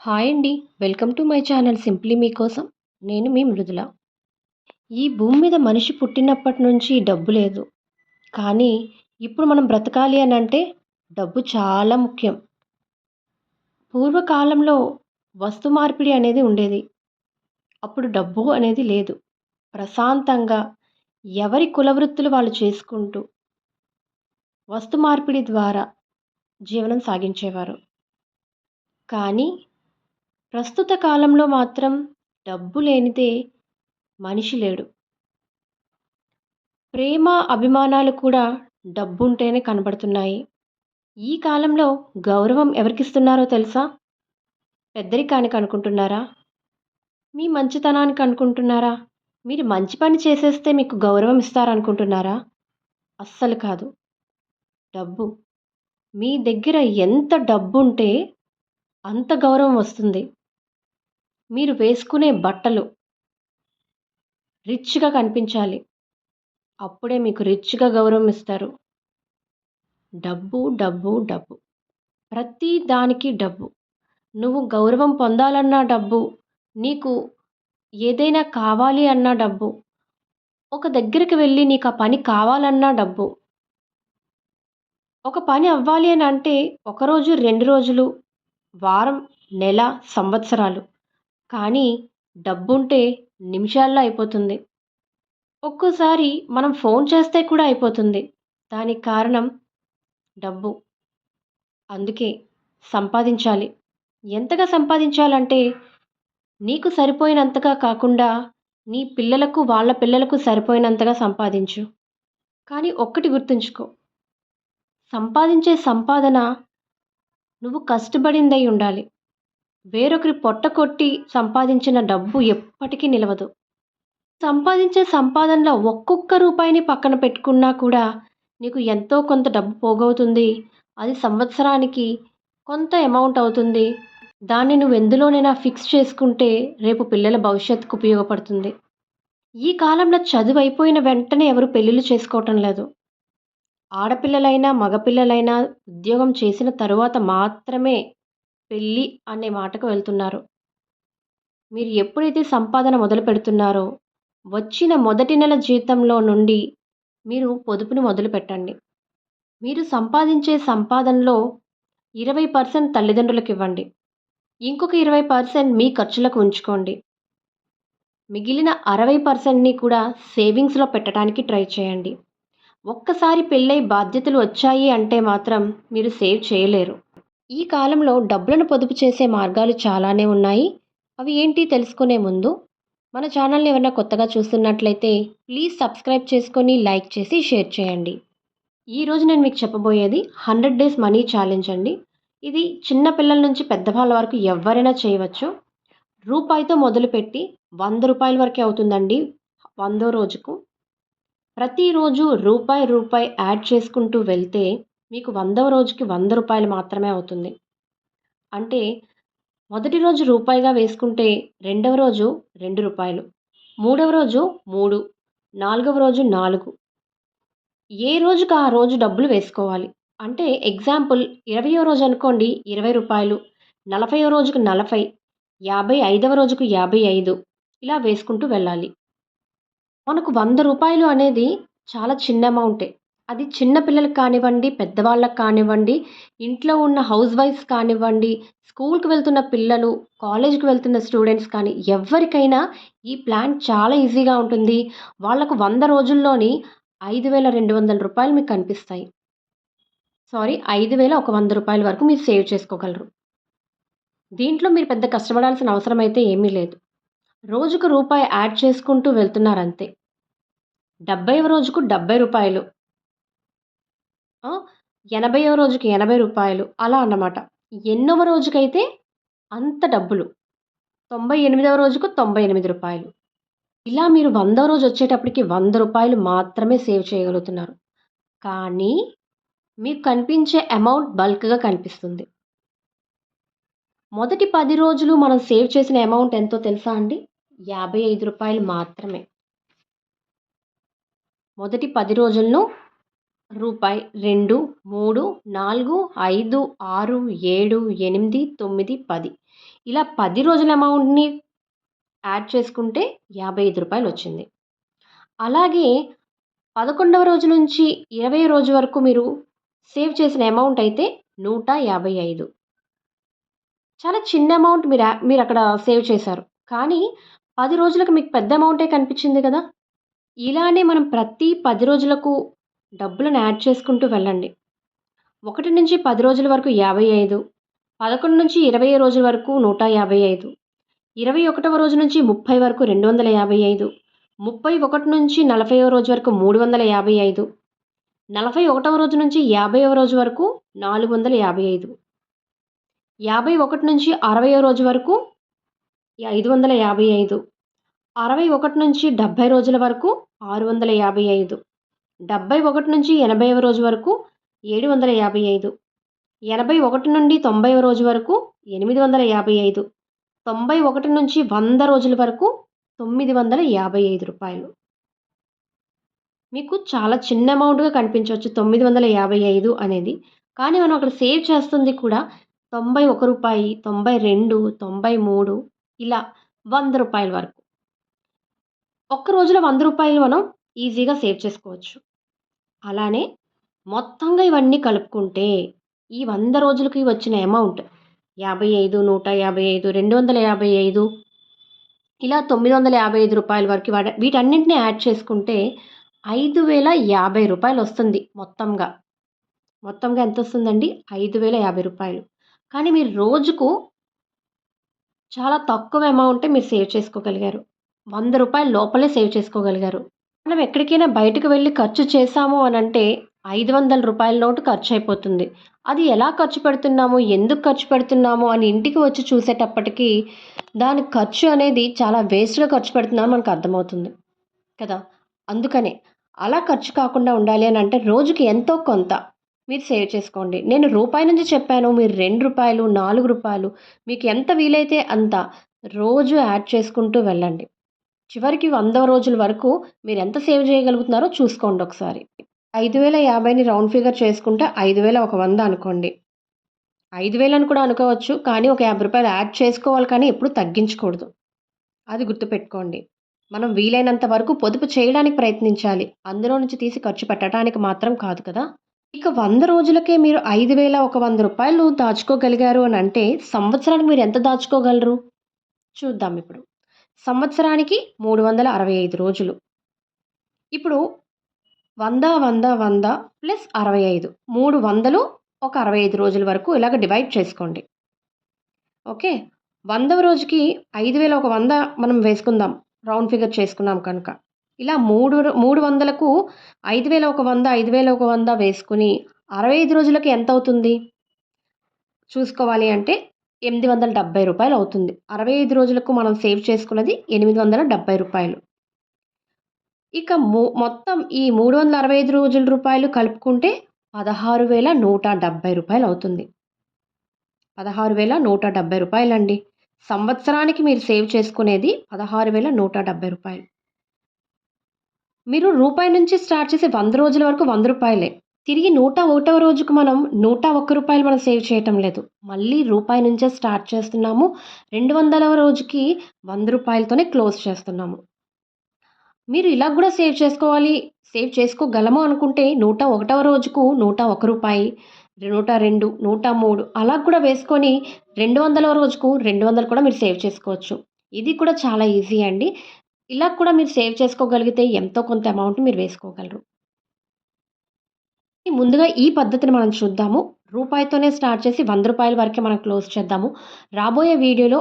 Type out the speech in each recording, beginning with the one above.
Hi అండి. Welcome to my channel simply మీకోసం నేను మీ మృదుల. ఈ భూమి మీద మనిషి పుట్టినప్పటి నుంచి డబ్బు లేదు. కానీ ఇప్పుడు మనం బ్రతకాలి అని అంటే డబ్బు చాలా ముఖ్యం. పూర్వకాలంలో వస్తు మార్పిడి అనేది ఉండేది. అప్పుడు డబ్బు అనేది లేదు. ప్రశాంతంగా ఎవరి కులవృత్తులు వాళ్ళు చేసుకుంటూ వస్తు మార్పిడి ద్వారా జీవనం సాగించేవారు. కానీ ప్రస్తుత కాలంలో మాత్రం డబ్బు లేనిదే మనిషి లేడు. ప్రేమ అభిమానాలు కూడా డబ్బుంటేనే కనబడుతున్నాయి. ఈ కాలంలో గౌరవం ఎవరికిస్తున్నారో తెలుసా? పెద్దరికానికి అనుకుంటున్నారా మీ మంచితనానికి అనుకుంటున్నారా మీరు మంచి పని చేసేస్తే మీకు గౌరవం ఇస్తారనుకుంటున్నారా? అస్సలు కాదు. డబ్బు. మీ దగ్గర ఎంత డబ్బు ఉంటే అంత గౌరవం వస్తుంది. మీరు వేసుకునే బట్టలు రిచ్గా కనిపించాలి. అప్పుడే మీకు రిచ్గా గౌరవం ఇస్తారు. డబ్బు డబ్బు డబ్బు. ప్రతి దానికి డబ్బు. నువ్వు గౌరవం పొందాలన్నా డబ్బు నీకు ఏదైనా కావాలి అన్నా డబ్బు ఒక దగ్గరికి వెళ్ళి నీకు ఆ పని కావాలన్నా డబ్బు. ఒక పని అవ్వాలి అని అంటే ఒకరోజు రెండు రోజులు వారం నెల సంవత్సరాలు. కానీ డబ్బుంటే నిమిషాల్లో అయిపోతుంది. ఒక్కోసారి మనం ఫోన్ చేస్తే కూడా అయిపోతుంది. దానికి కారణం డబ్బు. అందుకే సంపాదించాలి. ఎంతగా సంపాదించాలంటే నీకు సరిపోయినంతగా కాకుండా నీ పిల్లలకు వాళ్ళ పిల్లలకు సరిపోయినంతగా సంపాదించు. కానీ ఒక్కటి గుర్తుంచుకో. సంపాదించే సంపాదన నువ్వు కష్టపడిందై ఉండాలి. వేరొకరి పొట్ట కొట్టి సంపాదించిన డబ్బు ఎప్పటికీ నిలవదు. సంపాదించే సంపాదనలో ఒక్కొక్క రూపాయిని పక్కన పెట్టుకున్నా కూడా నీకు ఎంతో కొంత డబ్బు పోగవుతుంది. అది సంవత్సరానికి కొంత అమౌంట్ అవుతుంది. దాన్ని నువ్వు ఎందులోనైనా ఫిక్స్ చేసుకుంటే రేపు పిల్లల భవిష్యత్తుకు ఉపయోగపడుతుంది. ఈ కాలంలో చదువు అయిపోయిన వెంటనే ఎవరు పెళ్ళిళ్ళు చేసుకోవటం లేదు. ఆడపిల్లలైనా మగపిల్లలైనా ఉద్యోగం చేసిన తరువాత మాత్రమే పెళ్ళి అనే మాటకు వెళ్తున్నారు. మీరు ఎప్పుడైతే సంపాదన మొదలు పెడుతున్నారో వచ్చిన మొదటి నెల జీతంలో నుండి మీరు పొదుపుని మొదలు పెట్టండి. మీరు సంపాదించే సంపాదనలో ఇరవై పర్సెంట్ తల్లిదండ్రులకు ఇవ్వండి. ఇంకొక ఇరవై పర్సెంట్ మీ ఖర్చులకు ఉంచుకోండి. మిగిలిన అరవై పర్సెంట్ని కూడా సేవింగ్స్లో పెట్టడానికి ట్రై చేయండి. ఒక్కసారి పెళ్ళై బాధ్యతలు వచ్చాయి అంటే మాత్రం మీరు సేవ్ చేయలేరు. ఈ కాలంలో డబ్బులను పొదుపు చేసే మార్గాలు చాలానే ఉన్నాయి. అవి ఏంటి తెలుసుకునే ముందు మన ఛానల్ని ఏమైనా కొత్తగా చూస్తున్నట్లయితే ప్లీజ్ సబ్స్క్రైబ్ చేసుకొని లైక్ చేసి షేర్ చేయండి. ఈరోజు నేను మీకు చెప్పబోయేది హండ్రెడ్ డేస్ మనీ ఛాలెంజ్ అండి. ఇది చిన్న పిల్లల నుంచి పెద్దవాళ్ళ వరకు ఎవరైనా చేయవచ్చు. రూపాయితో మొదలుపెట్టి వంద రూపాయల వరకే అవుతుందండి వందో రోజుకు. ప్రతిరోజు రూపాయి రూపాయి యాడ్ చేసుకుంటూ వెళ్తే మీకు వందవ రోజుకి వంద రూపాయలు మాత్రమే అవుతుంది. అంటే మొదటి రోజు రూపాయిగా వేసుకుంటే రెండవ రోజు రెండు రూపాయలు మూడవ రోజు మూడు నాలుగవ రోజు నాలుగు. ఏ రోజుకి ఆ రోజు డబ్బులు వేసుకోవాలి? అంటే ఎగ్జాంపుల్ ఇరవయో రోజు అనుకోండి ఇరవై రూపాయలు నలభైవ రోజుకు నలభై యాభై ఐదవ రోజుకు యాభై ఐదు ఇలా వేసుకుంటూ వెళ్ళాలి. మనకు వంద రూపాయలు అనేది చాలా చిన్న అమౌంటే. అది చిన్నపిల్లలకు కానివ్వండి పెద్దవాళ్ళకి కానివ్వండి ఇంట్లో ఉన్న హౌస్ వైఫ్స్ కానివ్వండి స్కూల్కి వెళ్తున్న పిల్లలు కాలేజ్కి వెళ్తున్న స్టూడెంట్స్ కానీ ఎవరికైనా ఈ ప్లాన్ చాలా ఈజీగా ఉంటుంది. వాళ్ళకు వంద రోజుల్లోని ఐదు వేల రెండు వందల రూపాయలు మీకు కనిపిస్తాయి. సారీ ఐదు వేల ఒక వంద రూపాయల వరకు మీరు సేవ్ చేసుకోగలరు. దీంట్లో మీరు పెద్ద కష్టపడాల్సిన అవసరం అయితే ఏమీ లేదు. రోజుకు రూపాయి యాడ్ చేసుకుంటూ వెళ్తున్నారు అంతే. రోజుకు డెబ్బై రూపాయలు. ఎనభైవ రోజుకి ఎనభై రూపాయలు అలా అన్నమాట. ఎన్నవ రోజుకైతే అంత డబ్బులు. తొంభై ఎనిమిదవ రోజుకు తొంభై ఎనిమిది రూపాయలు. ఇలా మీరు వందవ రోజు వచ్చేటప్పటికి వంద రూపాయలు మాత్రమే సేవ్ చేయగలుగుతున్నారు. కానీ మీకు కనిపించే అమౌంట్ బల్క్గా కనిపిస్తుంది. మొదటి పది రోజులు మనం సేవ్ చేసిన అమౌంట్ ఎంతో తెలుసా అండి? యాభై ఐదు రూపాయలు మాత్రమే. మొదటి పది రోజులను రూపాయి రెండు మూడు నాలుగు ఐదు ఆరు ఏడు ఎనిమిది తొమ్మిది పది. ఇలా పది రోజుల అమౌంట్ని యాడ్ చేసుకుంటే యాభై ఐదు రూపాయలు వచ్చింది. అలాగే పదకొండవ రోజు నుంచి ఇరవై రోజు వరకు మీరు సేవ్ చేసిన అమౌంట్ అయితే నూట యాభై ఐదు. చాలా చిన్న అమౌంట్ మీరు మీరు అక్కడ సేవ్ చేశారు. కానీ పది రోజులకు మీకు పెద్ద అమౌంటే కనిపించింది కదా? ఇలానే మనం ప్రతి పది రోజులకు డబ్బులను యాడ్ చేసుకుంటూ వెళ్ళండి. ఒకటి నుంచి పది రోజుల వరకు యాభై ఐదు పదకొండు నుంచి ఇరవై రోజుల వరకు నూట యాభై ఐదు ఇరవై ఒకటవ రోజు నుంచి ముప్పై వరకు రెండు వందల యాభై ఐదు ముప్పై ఒకటి నుంచి నలభైవ రోజు వరకు మూడు వందల యాభై ఐదు నలభై ఒకటవ రోజు నుంచి యాభైవ రోజు వరకు నాలుగు వందల యాభై ఐదు యాభై ఒకటి నుంచి అరవయో రోజు వరకు ఐదు వందల యాభై ఐదు అరవై ఒకటి నుంచి డెబ్భై రోజుల వరకు ఆరు వందల యాభై ఐదు డెబ్భై ఒకటి నుంచి ఎనభైవ రోజు వరకు ఏడు వందల యాభై ఐదు. ఎనభై ఒకటి నుండి తొంభైవ రోజు వరకు ఎనిమిది వందల యాభై ఐదు. తొంభై ఒకటి నుంచి వంద రోజుల వరకు తొమ్మిది వందల యాభై ఐదు రూపాయలు. మీకు చాలా చిన్న అమౌంట్గా కనిపించవచ్చు తొమ్మిది వందల యాభై ఐదు అనేది. కానీ మనం అక్కడ సేవ్ చేస్తుంది కూడా తొంభై ఒక రూపాయి తొంభై రెండు తొంభై మూడు ఇలా వంద రూపాయల వరకు. ఒక్క రోజులో వంద రూపాయలు మనం ఈజీగా సేవ్ చేసుకోవచ్చు. అలానే మొత్తంగా ఇవన్నీ కలుపుకుంటే ఈ వంద రోజులకి వచ్చిన అమౌంట్ యాభై ఐదు నూట యాభై ఐదు రెండు వందల యాభై ఐదు ఇలా తొమ్మిది వందల యాభై ఐదు రూపాయల వరకు వీటన్నింటినీ యాడ్ చేసుకుంటే ఐదు వేల యాభై రూపాయలు వస్తుంది మొత్తంగా. మొత్తంగా ఎంత వస్తుందండి? ఐదు వేల యాభై రూపాయలు. కానీ మీరు రోజుకు చాలా తక్కువ అమౌంటే మీరు సేవ్ చేసుకోగలిగారు. వంద రూపాయల లోపలే సేవ్ చేసుకోగలిగారు. మనం ఎక్కడికైనా బయటకు వెళ్ళి ఖర్చు చేశాము అని అంటే ఐదు వందల రూపాయల నోటు ఖర్చు అయిపోతుంది. అది ఎలా ఖర్చు పెడుతున్నాము? ఎందుకు ఖర్చు పెడుతున్నాము? అని ఇంటికి వచ్చి చూసేటప్పటికీ దాని ఖర్చు అనేది చాలా వేస్ట్గా ఖర్చు పెడుతున్నామని మనకు అర్థమవుతుంది. కదా? అందుకనే అలా ఖర్చు కాకుండా ఉండాలి అని అంటే రోజుకి ఎంతో కొంత మీరు సేవ్ చేసుకోండి. నేను రూపాయి నుంచి చెప్పాను మీరు రెండు రూపాయలు నాలుగు రూపాయలు మీకు ఎంత వీలైతే అంత రోజు యాడ్ చేసుకుంటూ వెళ్ళండి. చివరికి వంద రోజుల వరకు మీరు ఎంత సేవ్ చేయగలుగుతున్నారో చూసుకోండి ఒకసారి. ఐదు వేల యాభైని రౌండ్ ఫిగర్ చేసుకుంటే ఐదు వేల ఒక వంద అనుకోండి. ఐదు వేలని కూడా అనుకోవచ్చు కానీ ఒక యాభై రూపాయలు యాడ్ చేసుకోవాలి కానీ ఎప్పుడు తగ్గించకూడదు. అది గుర్తుపెట్టుకోండి. మనం వీలైనంత వరకు పొదుపు చేయడానికి ప్రయత్నించాలి. అందులో నుంచి తీసి ఖర్చు పెట్టడానికి మాత్రం కాదు కదా. ఇక వంద రోజులకే మీరు ఐదు వేల ఒక వంద రూపాయలు దాచుకోగలిగారు అని అంటే సంవత్సరానికి మీరు ఎంత దాచుకోగలరు? చూద్దాం ఇప్పుడు. సంవత్సరానికి మూడు వందల అరవై ఐదు రోజులు. ఇప్పుడు వంద వంద వంద ప్లస్ అరవై ఐదు. మూడు వందలు ఒక అరవై ఐదు రోజుల వరకు ఇలాగ డివైడ్ చేసుకోండి. ఓకే? వందవ రోజుకి ఐదు వేల ఒక వంద మనం వేసుకుందాం. రౌండ్ ఫిగర్ చేసుకున్నాం కనుక. ఇలా మూడు మూడు వందలకు ఐదు వేల ఒక వంద ఐదు వేల ఒక వంద వేసుకుని అరవై ఐదు రోజులకి ఎంత అవుతుంది? చూసుకోవాలి అంటే ఎనిమిది వందల డెబ్బై రూపాయలు అవుతుంది. అరవై ఐదు రోజులకు మనం సేవ్ చేసుకున్నది ఎనిమిది వందల డెబ్బై రూపాయలు. ఇక మూ మొత్తం ఈ మూడు వందల అరవై ఐదు రోజుల రూపాయలు కలుపుకుంటే పదహారు వేల నూట డెబ్బై రూపాయలు అవుతుంది. పదహారు వేల నూట డెబ్బై రూపాయలండి. సంవత్సరానికి మీరు సేవ్ చేసుకునేది పదహారు వేల నూట డెబ్బై రూపాయలు. మీరు రూపాయి నుంచి స్టార్ట్ చేసి వంద రోజుల వరకు వంద రూపాయలే. తిరిగి నూట ఒకటవ రోజుకు మనం నూట ఒక్క రూపాయలు మనం సేవ్ చేయటం లేదు. మళ్ళీ రూపాయి నుంచే స్టార్ట్ చేస్తున్నాము. రెండు వందలవ రోజుకి వంద రూపాయలతోనే క్లోజ్ చేస్తున్నాము. మీరు ఇలా కూడా సేవ్ చేసుకోవాలి సేవ్ చేసుకోగలము అనుకుంటే నూట ఒకటవ రోజుకు నూట ఒక రూపాయి నూట రెండు నూట మూడు అలా కూడా వేసుకొని రెండు వందల రోజుకు రెండు వందలు కూడా మీరు సేవ్ చేసుకోవచ్చు. ఇది కూడా చాలా ఈజీ అండి. ఇలా కూడా మీరు సేవ్ చేసుకోగలిగితే ఎంతో కొంత అమౌంట్ మీరు వేసుకోగలరు. ముందుగా ఈ పద్ధతిని మనం చూద్దాము. రూపాయితోనే స్టార్ట్ చేసి వంద రూపాయల వరకే మనం క్లోజ్ చేద్దాము. రాబోయే వీడియోలో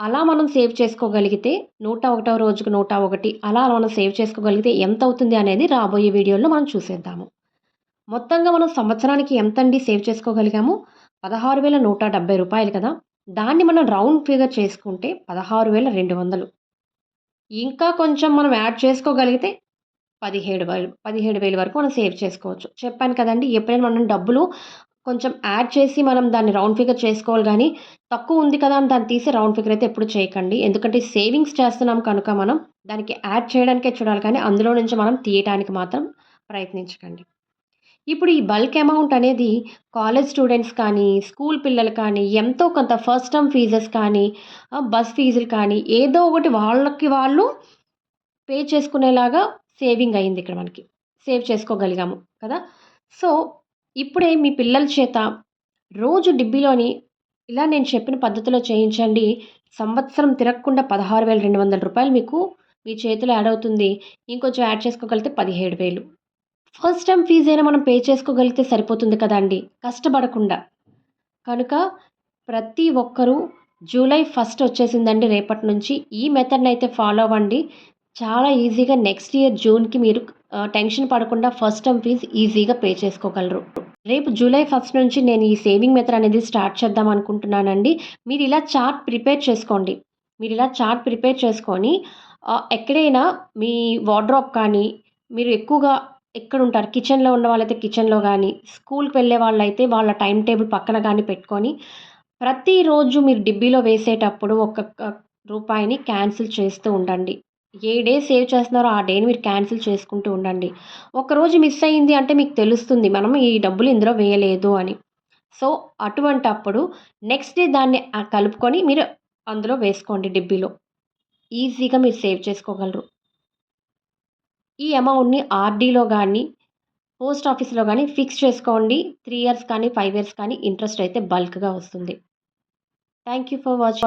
అలా మనం సేవ్ చేసుకోగలిగితే నూట ఒకటవ రోజుకు నూట ఒకటి అలా మనం సేవ్ చేసుకోగలిగితే ఎంత అవుతుంది అనేది రాబోయే వీడియోలో మనం చూసేద్దాము. మొత్తంగా మనం సంవత్సరానికి ఎంత అండి సేవ్ చేసుకోగలిగాము? పదహారు వేల నూట డెబ్బై రూపాయలు కదా. దాన్ని మనం రౌండ్ ఫిగర్ చేసుకుంటే పదహారు వేల రెండు వందలు. ఇంకా కొంచెం మనం యాడ్ చేసుకోగలిగితే పదిహేడు వేలు పదిహేడు వేలు వరకు మనం సేవ్ చేసుకోవచ్చు. చెప్పాను కదండి ఎప్పుడైనా మనం డబ్బులు కొంచెం యాడ్ చేసి మనం దాన్ని రౌండ్ ఫిగర్ చేసుకోవాలి కానీ తక్కువ ఉంది కదా అని దాన్ని తీసి రౌండ్ ఫిగర్ అయితే ఎప్పుడు చేయకండి. ఎందుకంటే సేవింగ్స్ చేస్తున్నాం కనుక మనం దానికి యాడ్ చేయడానికే చూడాలి కానీ అందులో నుంచి మనం తీయటానికి మాత్రం ప్రయత్నించకండి. ఇప్పుడు ఈ బల్క్ అమౌంట్ అనేది కాలేజ్ స్టూడెంట్స్ కానీ స్కూల్ పిల్లలు కానీ ఎంతో కొంత ఫస్ట్ టర్మ్ ఫీజెస్ కానీ బస్ ఫీజులు కానీ ఏదో ఒకటి వాళ్ళకి వాళ్ళు పే చేసుకునేలాగా సేవింగ్ అయింది ఇక్కడ మనకి. సేవ్ చేసుకోగలిగాము కదా. సో ఇప్పుడే మీ పిల్లల చేత రోజు డిబ్బీలోని ఇలా నేను చెప్పిన పద్ధతిలో చేయించండి. సంవత్సరం తిరగకుండా పదహారు వేల రెండు వందల రూపాయలు మీకు మీ చేతిలో యాడ్ అవుతుంది. ఇంకొంచెం యాడ్ చేసుకోగలిగితే పదిహేడు వేలు. ఫస్ట్ టైం ఫీజు అయినా మనం పే చేసుకోగలిగితే సరిపోతుంది కదండి కష్టపడకుండా. కనుక ప్రతి ఒక్కరూ జూలై ఫస్ట్ వచ్చేసిందండి రేపటి నుంచి. ఈ మెథడ్ని అయితే ఫాలో అవ్వండి. చాలా ఈజీగా నెక్స్ట్ ఇయర్ జూన్కి మీరు టెన్షన్ పడకుండా ఫస్ట్ టర్మ్ ఫీజ్ ఈజీగా పే చేసుకోగలరు. రేపు జూలై ఫస్ట్ నుంచి నేను ఈ సేవింగ్ మెథడ్ అనేది స్టార్ట్ చేద్దాం అనుకుంటున్నానండి. మీరు ఇలా చార్ట్ ప్రిపేర్ చేసుకోండి. మీరు ఇలా చార్ట్ ప్రిపేర్ చేసుకొని ఎక్కడైనా మీ వార్డ్రాప్ కానీ మీరు ఎక్కువగా ఎక్కడ ఉంటారు? కిచెన్లో ఉన్న వాళ్ళైతే కిచెన్లో కానీ స్కూల్కి వెళ్ళే వాళ్ళైతే వాళ్ళ టైం టేబుల్ పక్కన కానీ పెట్టుకొని ప్రతిరోజు మీరు డిబ్బీలో వేసేటప్పుడు ఒక్కొక్క రూపాయిని క్యాన్సిల్ చేస్తూ ఉండండి. ఏ డే సేవ్ చేస్తున్నారో ఆ డేని మీరు క్యాన్సిల్ చేసుకుంటూ ఉండండి. ఒకరోజు మిస్ అయింది అంటే మీకు తెలుస్తుంది మనం ఈ డబ్బులు ఇందులో వేయలేదు అని. సో అటువంటి అప్పుడు నెక్స్ట్ డే దాన్ని కలుపుకొని మీరు అందులో వేసుకోండి డిబ్బీలో. ఈజీగా మీరు సేవ్ చేసుకోగలరు. ఈ అమౌంట్ని ఆర్డీలో కానీ పోస్ట్ ఆఫీస్లో కానీ ఫిక్స్ చేసుకోండి. త్రీ ఇయర్స్ కానీ ఫైవ్ ఇయర్స్ కానీ ఇంట్రెస్ట్ అయితే బల్క్గా వస్తుంది. Thank you for watching